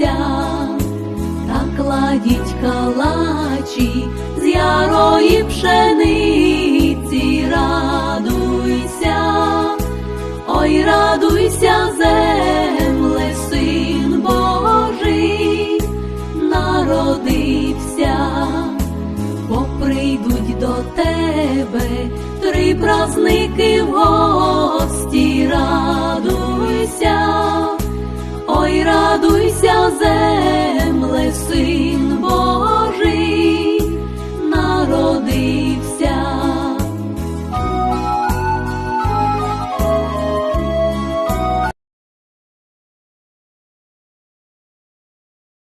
народився, та кладіть калачі з ярої пшениці, радуйся, ой, радуйся, земле, син Божий, народився. Бо прийдуть до тебе три праздники в гості, радуйся,